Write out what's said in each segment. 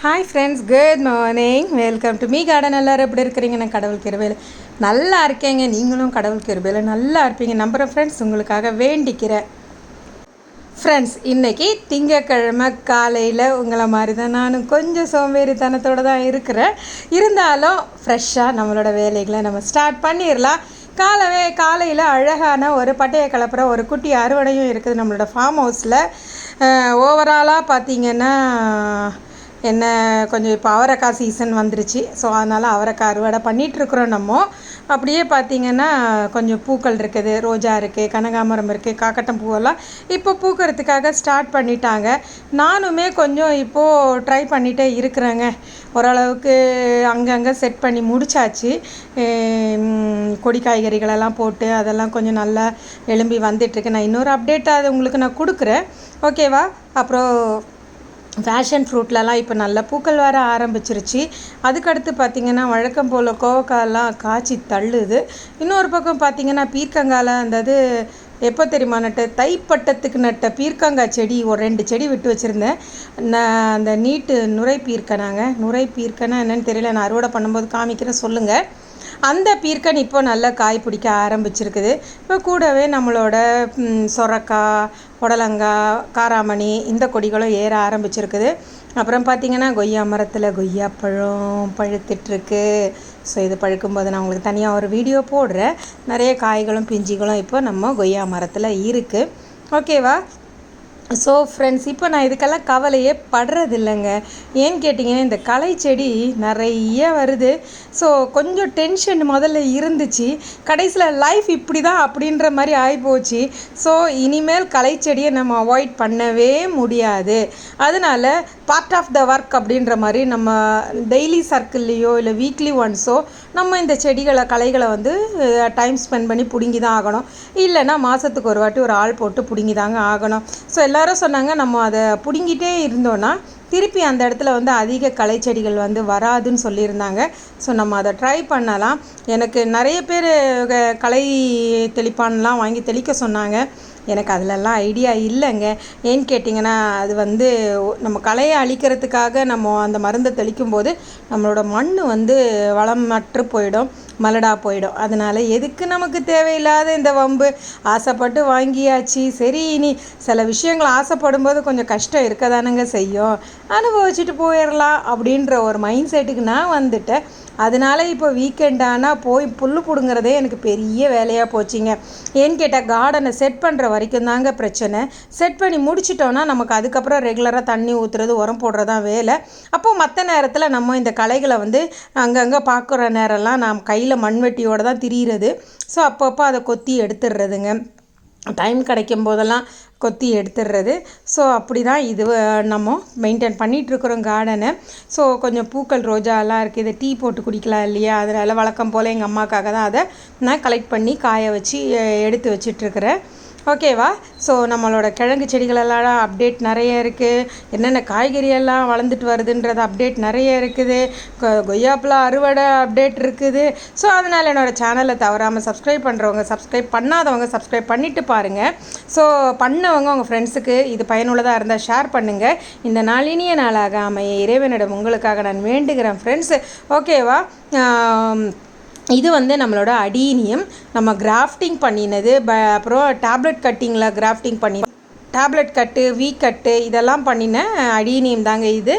Hi friends good morning welcome to me garden எல்லோரும் எப்படி இருக்கிறீங்க? நான் கடவுள் கிருபையில் நல்லா இருக்கேங்க. நீங்களும் கடவுள் கிருபையில் நல்லா இருப்பீங்க. நம்புகிறேன் ஃப்ரெண்ட்ஸ் உங்களுக்காக வேண்டிக்கிறேன். ஃப்ரெண்ட்ஸ் இன்றைக்கி திங்கக்கிழமை காலையில் உங்களை மாதிரி தான் நானும் கொஞ்சம் சோம்பேறித்தனத்தோடு தான் இருக்கிறேன். இருந்தாலும் ஃப்ரெஷ்ஷாக நம்மளோட வேலைகளை நம்ம ஸ்டார்ட் பண்ணிடலாம் காலவே காலையில் அழகான ஒரு பட்டையை கலப்புற ஒரு குட்டி அறுவடையும் இருக்குது நம்மளோட ஃபார்ம் ஹவுஸில் ஓவராலாக பார்த்திங்கன்னா என்ன கொஞ்சம் இப்போ அவரைக்காய் சீசன் வந்துருச்சு. ஸோ அதனால் அவரைக்காய் அறுவடை பண்ணிகிட்ருக்குறோம் நம்ம. அப்படியே பார்த்திங்கன்னா கொஞ்சம் பூக்கள் இருக்குது ரோஜா இருக்குது கனகாமரம் இருக்குது காக்கட்டம் பூவெல்லாம் இப்போ பூக்கிறதுக்காக ஸ்டார்ட் பண்ணிட்டாங்க. நானுமே கொஞ்சம் இப்போது ட்ரை பண்ணிகிட்டே இருக்கிறேங்க. ஓரளவுக்கு அங்கங்கே செட் பண்ணி முடிச்சாச்சு. கொடி காய்கறிகளெல்லாம் போட்டு அதெல்லாம் கொஞ்சம் நல்லா எழும்பி வந்துட்டுருக்கு. நான் இன்னொரு அப்டேட்டாக அது உங்களுக்கு நான் கொடுக்குறேன். ஓகேவா அப்புறம் ஃபேஷன் ஃப்ரூட்லலாம் இப்போ நல்ல பூக்கள் வர ஆரம்பிச்சிருச்சு. அதுக்கடுத்து பார்த்திங்கன்னா வழக்கம் போல் கோவக்காயெல்லாம் காய்ச்சி தள்ளுது. இன்னொரு பக்கம் பார்த்திங்கன்னா பீர்க்கங்காயில் அந்த இது எப்போ தெரியுமா நட்டு? தைப்பட்டத்துக்கு நட்ட பீர்க்கங்காய் செடி ஒரு ரெண்டு செடி விட்டு வச்சுருந்தேன். நான் அந்த நீட்டு நுரை பீர்க்கனாங்க நுரை பீர்க்கனா என்னென்னு தெரியல. நான் அறுவடை பண்ணும்போது காமிக்கிறேன் சொல்லுங்கள் அந்த பீர்க்கன் இப்போ நல்லா காய் பிடிக்க ஆரம்பிச்சிருக்குது. இப்போ கூடவே நம்மளோட சொரக்காய் புடலங்கா காராமணி இந்த கொடிகளும் ஏற ஆரம்பிச்சிருக்குது. அப்புறம் பார்த்திங்கன்னா கொய்யா மரத்தில் கொய்யா பழம் பழுத்துட்ருக்கு. ஸோ இது பழுக்கும்போது நான் உங்களுக்கு தனியாக ஒரு வீடியோ போடுறேன். நிறைய காய்களும் பிஞ்சிகளும் இப்போ நம்ம கொய்யா மரத்தில் இருக்குது ஓகேவா ஸோ ஃப்ரெண்ட்ஸ் இப்போ நான் இதுக்கெல்லாம் கவலையே படுறதில்லைங்க. ஏன்னு கேட்டிங்கன்னா இந்த களை செடி நிறைய வருது. ஸோ கொஞ்சம் டென்ஷன் முதல்ல இருந்துச்சு. கடைசியில் லைஃப் இப்படி தான் அப்படின்ற மாதிரி ஆகிப்போச்சு ஸோ இனிமேல் களை செடியை நம்ம அவாய்ட் பண்ணவே முடியாது. அதனால் பார்ட் ஆஃப் த ஒர்க் அப்படின்ற மாதிரி நம்ம டெய்லி சர்க்கிள்லேயோ இல்லை வீக்லி ஒன்ஸோ நம்ம இந்த செடிகளை களைகளை வந்து டைம் ஸ்பெண்ட் பண்ணி பிடுங்கி தான் ஆகணும். இல்லைன்னா மாதத்துக்கு ஒரு வாட்டி ஒரு ஆள் போட்டு பிடுங்கி தாங்க ஆகணும் ஸோ எல்லாரும் சொன்னாங்க நம்ம அதை பிடுங்கிட்டே இருந்தோன்னா திருப்பி அந்த இடத்துல வந்து அதிக களை செடிகள் வந்து வராதுன்னு சொல்லியிருந்தாங்க. ஸோ நம்ம அதை ட்ரை பண்ணலாம். எனக்கு நிறைய பேர் களை தெளிப்பான்லாம் வாங்கி தெளிக்க சொன்னாங்க. எனக்கு அதிலெல்லாம் ஐடியா இல்லைங்க. ஏன்னு கேட்டிங்கன்னா அது வந்து நம்ம களையை அழிக்கிறதுக்காக நம்ம அந்த மருந்தை தெளிக்கும் போது நம்மளோட மண் வந்து வளம் போயிடும். மலடாக போயிடும். அதனால் எதுக்கு நமக்கு தேவையில்லாத இந்த வம்பு? ஆசைப்பட்டு வாங்கியாச்சு. சரி இனி சில விஷயங்கள் ஆசைப்படும் போது கொஞ்சம் கஷ்டம் இருக்க தானுங்க செய்யும். அனுபவிச்சுட்டு போயிடலாம் அப்படின்ற ஒரு மைண்ட் செட்டுக்கு நான் வந்துட்டேன். அதனால் இப்போ வீக்கெண்ட் ஆனால் போய் புல் பிடுங்குறதே எனக்கு பெரிய வேலையாக போச்சுங்க. ஏன்னு கேட்டால் கார்டனை செட் பண்ணுற வரைக்கும் தாங்க பிரச்சனை. செட் பண்ணி முடிச்சிட்டோன்னா நமக்கு அதுக்கப்புறம் ரெகுலராக தண்ணி ஊற்றுறது உரம் போடுறதான் வேலை. அப்போது மற்ற நேரத்தில் நம்ம இந்த களைகளை வந்து அங்கங்கே பார்க்குற நேரம்லாம் நாம் கையில் மண்வெட்டியோடு தான் திரியிறது. ஸோ அப்பப்போ அதை கொத்தி எடுத்துடுறதுங்க டைம் கிடைக்கும் போதெல்லாம் கொத்தி எடுத்துடுறது ஸோ அப்படி தான் இது நம்ம மெயின்டைன் பண்ணிகிட்ருக்குறோம் கார்டனை ஸோ கொஞ்சம் பூக்கள் ரோஜாலாம் இருக்குது இதை டீ போட்டு குடிக்கலாம் இல்லையா? அதனால் வழக்கம் போல் எங்கள் அம்மாக்காக தான் அதை நான் கலெக்ட் பண்ணி காய வச்சு எடுத்து வச்சிட்ருக்கிறேன் ஓகேவா? ஸோ நம்மளோட கிழங்கு செடிகளெல்லாம் அப்டேட் நிறைய இருக்குது என்னென்ன காய்கறியெல்லாம் வளர்ந்துட்டு வருதுன்றது அப்டேட் நிறைய இருக்குது. கொய்யாப்பழம் அறுவடை அப்டேட் இருக்குது. ஸோ அதனால் என்னோடய சேனலை தவறாமல் சப்ஸ்கிரைப் பண்ணுறவங்க சப்ஸ்கிரைப் பண்ணாதவங்க சப்ஸ்கிரைப் பண்ணிவிட்டு பாருங்கள் ஸோ பண்ணவங்க உங்கள் ஃப்ரெண்ட்ஸுக்கு இது பயனுள்ளதாக இருந்தால் ஷேர் பண்ணுங்கள் இந்த நாளினிய நாளாக அமைய இறைவனிடம் உங்களுக்காக நான் வேண்டுகிறேன் ஃப்ரெண்ட்ஸ் ஓகேவா? இது வந்து நம்மளோட அடீனியம். நம்ம கிராஃப்டிங் பண்ணினது ப அப்புறம் டேப்லெட் கட்டிங்கில் கிராஃப்டிங் பண்ணி டேப்லெட் கட்டு வீ கட்டு இதெல்லாம் பண்ணின அடீனியம் தாங்க இது.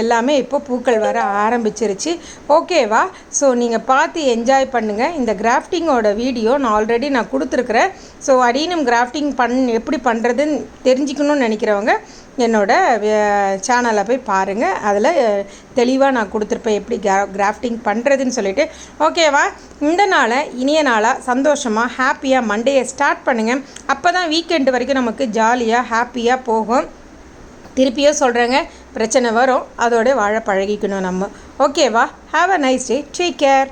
எல்லாமே இப்போ பூக்கள் வர ஆரம்பிச்சிருச்சு. ஓகேவா? ஸோ நீங்கள் பார்த்து என்ஜாய் பண்ணுங்கள் இந்த கிராஃப்டிங்கோட வீடியோ நான் ஆல்ரெடி நான் கொடுத்துருக்குறேன். ஸோ அடீனம் கிராஃப்டிங் பண் எப்படி பண்ணுறதுன்னு தெரிஞ்சுக்கணும்னு நினைக்கிறவங்க என்னோடய சேனலை போய் பாருங்கள் அதில் தெளிவாக நான் கொடுத்துருப்பேன் எப்படி கிரா கிராஃப்டிங் பண்ணுறதுன்னு சொல்லிட்டு. ஓகேவா? இந்த நாளை இனிய நாளாக சந்தோஷமாக ஹாப்பியாக மண்டேயை ஸ்டார்ட் பண்ணுங்கள் அப்போ தான் வீக்கெண்டு வரைக்கும் நமக்கு ஜாலியாக ஹாப்பியாக போகும். திருப்பியும் சொல்கிறேங்க பிரச்சனை வரும். அதோட வாழ பழகிக்கணும் நம்ம. ஓகேவா? Have a nice day take care